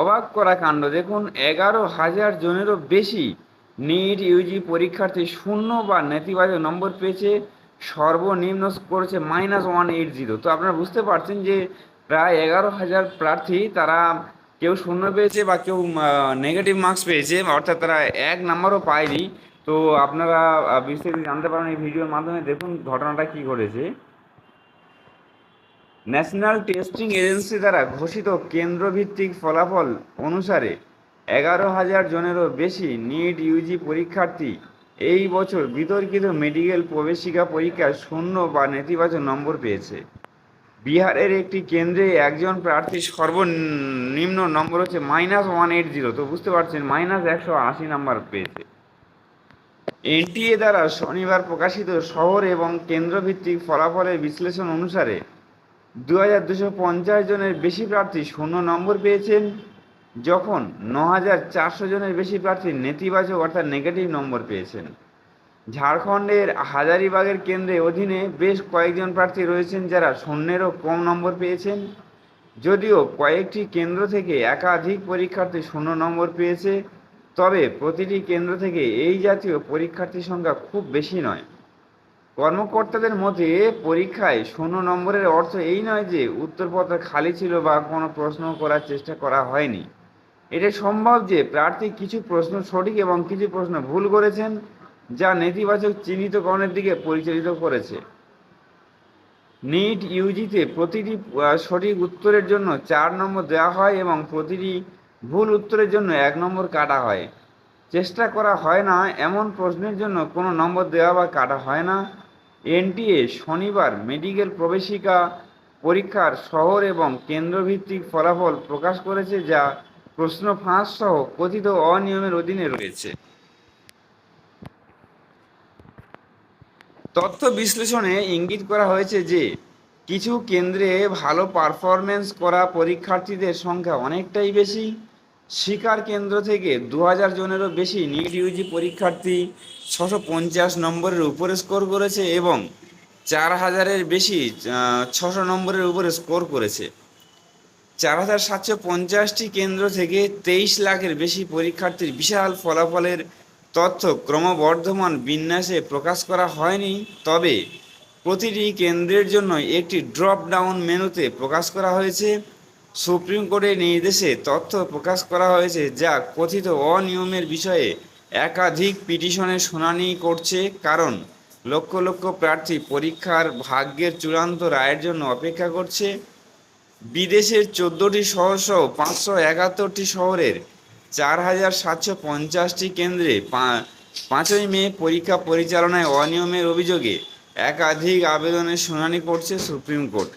অবাক করা কাণ্ড। দেখুন, এগারো হাজার জনেরও বেশি নিট ইউজি পরীক্ষার্থী শূন্য বা নেতিবাচক নম্বর পেয়েছে, সর্বনিম্ন করেছে মাইনাস ওয়ান এইট জিরো তো আপনারা বুঝতে পারছেন যে প্রায় এগারো হাজার প্রার্থী তারা কেউ শূন্য পেয়েছে বা কেউ নেগেটিভ মার্কস পেয়েছে, অর্থাৎ তারা এক নাম্বারও পায়নি। তো আপনারা বিস্তারিত জানতে পারেন এই ভিডিওর মাধ্যমে। দেখুন, ঘটনাটা কি ঘটেছে। ন্যাশনাল টেস্টিং এজেন্সি দ্বারা ঘোষিত কেন্দ্রভিত্তিক ফলাফল অনুসারে এগারো হাজার জনেরও বেশি নিট ইউজি পরীক্ষার্থী এই বছর বিতর্কিত মেডিকেল প্রবেশিকা পরীক্ষায় শূন্য বা নেতিবাচক নম্বর পেয়েছে। বিহারের একটি কেন্দ্রে একজন প্রার্থী সর্বনিম্ন নম্বর হচ্ছে মাইনাস ওয়ান এইট জিরো। তো বুঝতে পারছেন, মাইনাস একশো আশি নাম্বার পেয়েছে। এনটিএ দ্বারা শনিবার প্রকাশিত শহর এবং কেন্দ্রভিত্তিক ফলাফলের বিশ্লেষণ অনুসারে দু হাজার দুশো পঞ্চাশ জনের বেশি প্রার্থী শূন্য নম্বর পেয়েছেন, যখন ন হাজার চারশো জনের বেশি প্রার্থী নেতিবাচক অর্থাৎ নেগেটিভ নম্বর পেয়েছেন। ঝাড়খণ্ডের হাজারিবাগের কেন্দ্রে অধীনে বেশ কয়েকজন প্রার্থী রয়েছেন যারা শূন্যেরও কম নম্বর পেয়েছেন। যদিও কয়েকটি কেন্দ্র থেকে একাধিক পরীক্ষার্থী শূন্য নম্বর পেয়েছে, তবে প্রতিটি কেন্দ্র থেকে এই জাতীয় পরীক্ষার্থীর সংখ্যা খুব বেশি নয়। কর্মকর্তাদের মতে, পরীক্ষায় শূন্য নম্বরের অর্থ এই নয় যে উত্তরপত্র খালি ছিল বা কোনো প্রশ্ন করার চেষ্টা করা হয়নি। এটা সম্ভব যে প্রার্থী কিছু প্রশ্ন সঠিক এবং কিছু প্রশ্ন ভুল করেছেন, যা নেতিবাচক চিহ্নিতকরণের দিকে পরিচালিত করেছে। নিট ইউজিতে প্রতিটি সঠিক উত্তরের জন্য চার নম্বর দেওয়া হয় এবং প্রতিটি ভুল উত্তরের জন্য এক নম্বর কাটা হয়। চেষ্টা করা হয় না, এমন প্রশ্নের জন্য কোনো নম্বর দেওয়া বা কাটা হয় না। এনটিএ শনিবার মেডিকেল প্রবেশিকা পরীক্ষার শহর এবং কেন্দ্রভিত্তিক ফলাফল প্রকাশ করেছে যা প্রশ্ন ফাঁস সহ কথিত অনিয়মের অধীনে রয়েছে। তথ্য বিশ্লেষণে ইঙ্গিত করা হয়েছে যে, কিছু কেন্দ্রে ভালো পারফরমেন্স করা পরীক্ষার্থীদের সংখ্যা অনেকটাই বেশি। শিকার কেন্দ্র থেকে দু হাজার জনেরও বেশি নিট ইউজি পরীক্ষার্থী ছশো পঞ্চাশ নম্বরের উপরে স্কোর করেছে এবং চার হাজারের বেশি ছশো নম্বরের উপরে স্কোর করেছে। চার হাজার সাতশো পঞ্চাশটি কেন্দ্র থেকে তেইশ লাখের বেশি পরীক্ষার্থীর বিশাল ফলাফলের তথ্য ক্রমবর্ধমান বিন্যাসে প্রকাশ করা হয়নি, তবে প্রতিটি কেন্দ্রের জন্য একটি ড্রপ ডাউন মেনুতে প্রকাশ করা হয়েছে। সুপ্রিম কোর্টের নির্দেশে তথ্য প্রকাশ করা হয়েছে যা কথিত অনিয়মের বিষয়ে একাধিক পিটিশনের শুনানি করছে। কারণ লক্ষ লক্ষ প্রার্থী পরীক্ষার ভাগ্যের চূড়ান্ত রায়ের জন্য অপেক্ষা করছে। বিদেশের চোদ্দোটি শহর সহ পাঁচশো একাত্তরটি শহরের চার হাজার সাতশো পঞ্চাশটি কেন্দ্রে পাঁচই মে পরীক্ষা পরিচালনায় অনিয়মের অভিযোগে একাধিক আবেদনের শুনানি করছে সুপ্রিম কোর্ট।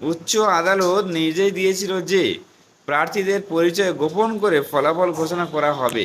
উচ্চ আদালত নির্দেশ দিয়েছিল যে প্রার্থীদের পরিচয় গোপন করে ফলাফল ঘোষণা করা হবে।